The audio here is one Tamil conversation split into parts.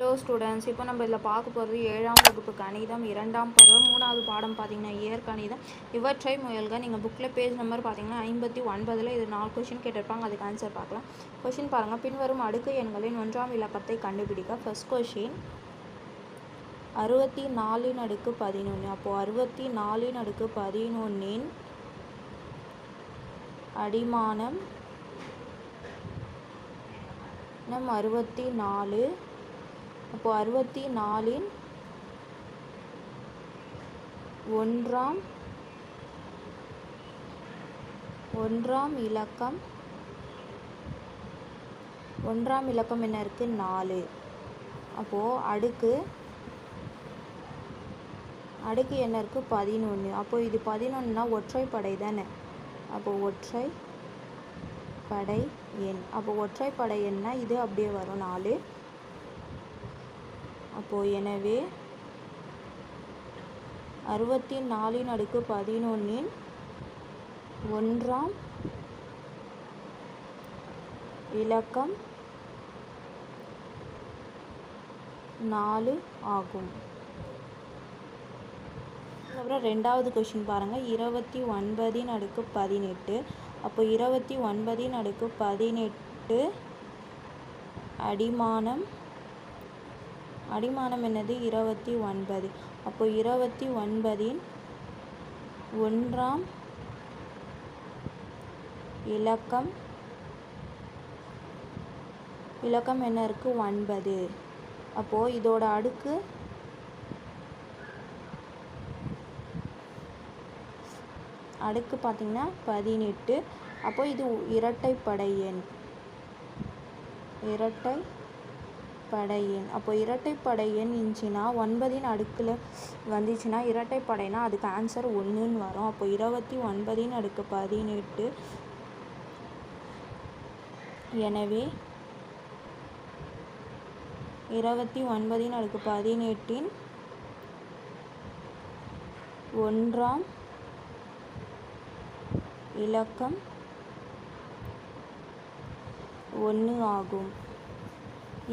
ஹலோ ஸ்டூடெண்ட்ஸ் இப்போ நம்ம இதில் பார்க்க போகிறது ஏழாம் வகுப்பு கணிதம் இரண்டாம் பருவம் மூணாவது பாடம் பார்த்தீங்கன்னா இயற்கணிதம் இவற்றை முயல்க. நீங்கள் புக்கில் பேஜ் நம்பர் பார்த்தீங்கன்னா ஐம்பத்தி ஒன்பதில் இது நாலு கொஷின் கேட்டிருப்பாங்க. அதுக்கு ஆன்சர் பார்க்கலாம். கொஷின் பாருங்கள் பின்வரும் அடுக்கு எண்களின் ஒன்றாம் இலக்கத்தை கண்டுபிடிக்க. ஃபர்ஸ்ட் கொஷின் அறுபத்தி நாலின் அடுக்கு பதினொன்று அப்போது அறுபத்தி நாலின் அடுக்கு பதினொன்றின் அடிமானம் நம் அறுபத்தி நாலு அப்போது அறுபத்தி நாலின் ஒன்றாம் ஒன்றாம் இலக்கம் ஒன்றாம் இலக்கம் என்ன இருக்குது நாலு. அப்போது அடுக்கு அடுக்கு என்ன இருக்குது பதினொன்று அப்போது இது பதினொன்றுனா ஒற்றைப்படை தானே? அப்போது ஒற்றை படை எண். அப்போ ஒற்றைப்படை எண்ணால் இது அப்படியே வரும். நாலு. அப்போது எனவே அறுபத்தி நாலின் அடுக்கு பதினொன்றின் ஒன்றாம் இலக்கம் நாலு ஆகும். அப்புறம் ரெண்டாவது கொஷின் பாருங்கள் இருபத்தி ஒன்பதின் அடுக்கு பதினெட்டு. அப்போ இருபத்தி ஒன்பதின் அடுக்கு பதினெட்டு அடிமானம் அடிமானம் என்னது? இருபத்தி ஒன்பது. அப்போ இருபத்தி ஒன்பதின் ஒன்றாம் இலக்கம் இலக்கம் என்ன இருக்குது ஒன்பது. அப்போது இதோட அடுக்கு அடுக்கு பார்த்திங்கன்னா பதினெட்டு. அப்போ இது இரட்டைப்படை எண். இரட்டை படை எண் அப்போ இரட்டைப்படை எண் இருந்துச்சுன்னா ஒன்பதின் அடுக்கில் வந்துச்சுன்னா இரட்டைப்படைனா அதுக்கு ஆன்சர் ஒன்றுன்னு வரும். அப்போ இருபத்தி ஒன்பதின் அடுக்கு பதினெட்டு. எனவே இருபத்தி ஒன்பதின் அடுக்கு பதினெட்டின் ஒன்றாம் இலக்கம் ஒன்று ஆகும்.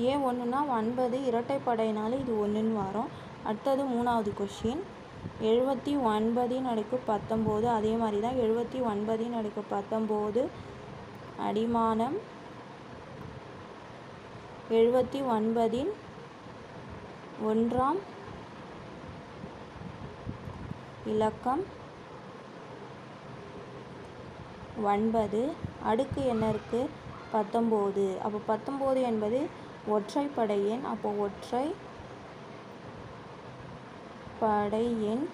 ஏன் ஒன்றுனா ஒன்பது இரட்டைப்படையினால் இது ஒன்றுன்னு வரும். அடுத்தது மூணாவது கொஷின் எழுபத்தி ஒன்பதின் அடுக்கு பத்தொம்போது அதே மாதிரி தான் எழுபத்தி ஒன்பதின் அடுக்கு பத்தொம்போது அடிமானம். எழுபத்தி ஒன்பதின் ஒன்றாம் இலக்கம். ஒன்பது அடுக்கு என்ன இருக்குது பத்தொம்போது. அப்போ பத்தொம்போது என்பது ஒற்றைப்படை எண் அப்போ ஒற்றை படை எண்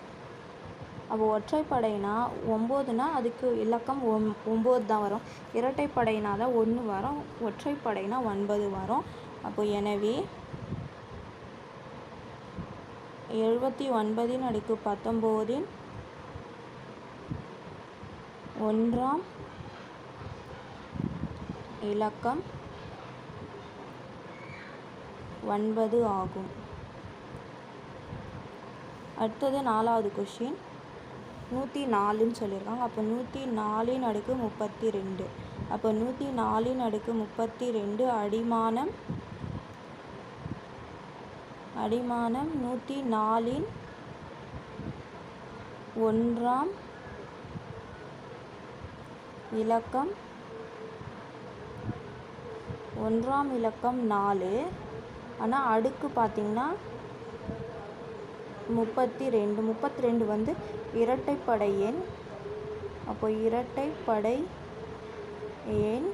அப்போ ஒற்றைப்படைனா ஒம்போதுனா அதுக்கு இலக்கம் ஒம் ஒம்பது தான் வரும். இரட்டைப்படைனா தான் ஒன்று வரும். ஒற்றைப்படைனா ஒன்பது வரும். அப்போ எனவே எழுபத்தி ஒன்பதின் அடுக்கு பத்தொம்போதின் ஒன்றாம் இலக்கம் ஒன்பது ஆகும். அடுத்தது நாலாவது கொஷின் நூற்றி நாலுன்னு சொல்லியிருக்காங்க. அப்போ நூற்றி நாலின் அடுக்கு முப்பத்தி ரெண்டு அப்போ நூற்றி நாலின் அடுக்கு முப்பத்தி ரெண்டு அடிமானம் அடிமானம் நூற்றி நாலின் ஒன்றாம் இலக்கம் ஒன்றாம் இலக்கம் நாலு. ஆனால் அடுக்கு பார்த்திங்கன்னா முப்பத்தி ரெண்டு முப்பத்தி ரெண்டு வந்து இரட்டைப்படை எண். அப்போ இரட்டைப்படை எண்.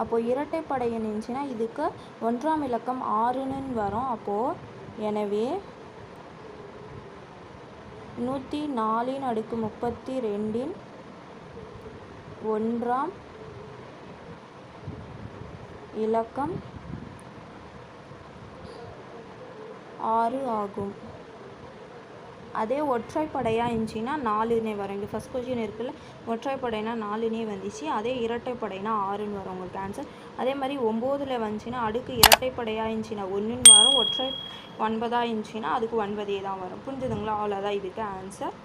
அப்போது இரட்டைப்படை எண் இருந்துச்சுன்னா இதுக்கு ஒன்றாம் இலக்கம் ஆறுன்னு வரும். அப்போது எனவே நூற்றி நாலின் அடுக்கு முப்பத்தி ரெண்டின் ஒன்றாம் இலக்கம் ஆறு ஆகும். அதே ஒற்றைப்படையாக இருந்துச்சுன்னா நாலுன்னே வரும். இங்கே ஃபஸ்ட் கொஷின் இருக்குல்ல ஒற்றைப்படைனா நாலுனே வந்துச்சு. அதே இரட்டைப்படைனா ஆறுன்னு வரும் உங்களுக்கு ஆன்சர் அதே மாதிரி ஒம்போதில் வந்துச்சுன்னா அடுக்கு இரட்டைப்படையாக இருந்துச்சுன்னா ஒன்றுன்னு வரும். ஒற்றை ஒன்பதாக இருந்துச்சுன்னா அதுக்கு ஒன்பதே தான் வரும். புரிஞ்சுதுங்களா? அவ்வளோதான் இதுக்கு ஆன்சர்